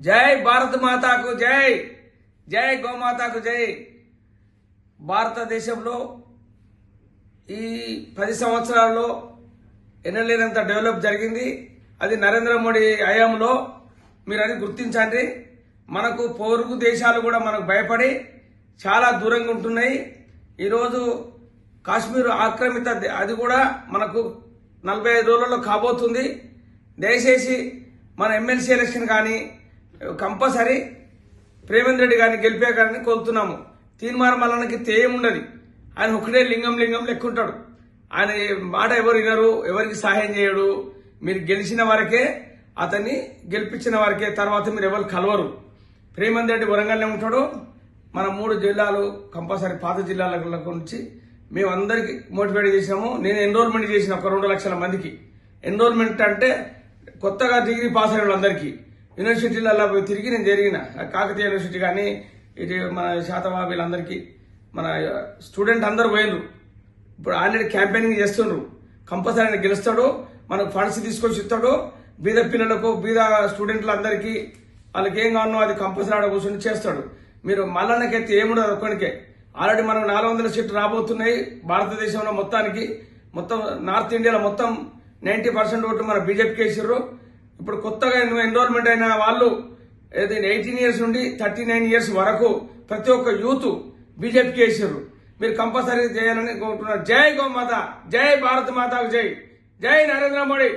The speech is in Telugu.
జై భారత్ మాతాకు జై. జై గోమాతాకు జై. భారతదేశంలో ఈ పది సంవత్సరాల్లో ఎన్నలేనంత డెవలప్ జరిగింది. అది నరేంద్ర మోడీ హయాంలో మీరు అది గుర్తించండి. మనకు పొరుగు దేశాలు కూడా మనకు భయపడి చాలా దూరంగా ఉంటున్నాయి. ఈరోజు కాశ్మీర్ ఆక్రమిత అది కూడా మనకు నలభై ఐదు రోజులలో కాబోతుంది. దయచేసి మన ఎమ్మెల్సీ ఎలక్షన్ కానీ కంపల్సరీ ప్రేమేంద్ర రెడ్డి గారిని గెలిపే గారిని కోరుతున్నాము. తీర్మానం మల్లన్నకి తేయం ఉండదు. ఆయన ఒకటే లింగం లింగం లెక్కుంటాడు. ఆయన మాట ఎవరు వినరు ఎవరికి సహాయం చేయడు. మీరు గెలిచిన వరకే అతన్ని గెలిపించిన వరకే తర్వాత మీరు ఎవరు కలవరు. ప్రేమేంద్ర రెడ్డి వరంగల్లో ఉంటాడు. మన మూడు జిల్లాలు కంపల్సరీ పాత జిల్లాల నుంచి మేము అందరికి మోటివేట్ చేసినాము నేను ఎన్రోల్మెంట్ చేసిన ఒక రెండు లక్షల మందికి. ఎన్రోల్మెంట్ అంటే కొత్తగా డిగ్రీ పాస్ అయిన వాళ్ళందరికీ. యూనివర్సిటీలలో తిరిగి నేను జరిగిన. కాకతీయ యూనివర్సిటీ కానీ ఇది మన శాతవా మన స్టూడెంట్ అందరూ పోయినరు ఇప్పుడు ఆల్రెడీ క్యాంపెయినింగ్ చేస్తుండ్రు. కంపల్సరీ ఆయన గెలుస్తాడు మనకు ఫండ్స్ తీసుకొచ్చి ఇస్తాడు బీద పిల్లలకు బీద స్టూడెంట్లందరికీ వాళ్ళకి ఏం కావాలో అది కంపల్సరీ ఆడ కూర్చొని చేస్తాడు. మీరు మల్లన్నకైతే ఏముండదు ఒక్కడికే. ఆల్రెడీ మనం నాలుగు వందల సీట్లు రాబోతున్నాయి భారతదేశంలో మొత్తానికి. మొత్తం నార్త్ ఇండియాలో మొత్తం నైంటీ పర్సెంట్ ఓట్లు మన బీజేపీకి వేసారు ఇప్పుడు కొత్తగా ఎన్రోల్మెంట్ అయిన వాళ్ళు ఏదైనా ఎయిటీన్ ఇయర్స్ నుండి థర్టీ నైన్ ఇయర్స్ వరకు ప్రతి ఒక్క యూత్ బీజేపీకి వేసారు మీరు కంపల్సరీ చేయాలని కోరుతున్నారు జై గోమాత జై భారత్ మాతాకు జై. జై నరేంద్ర మోడీ.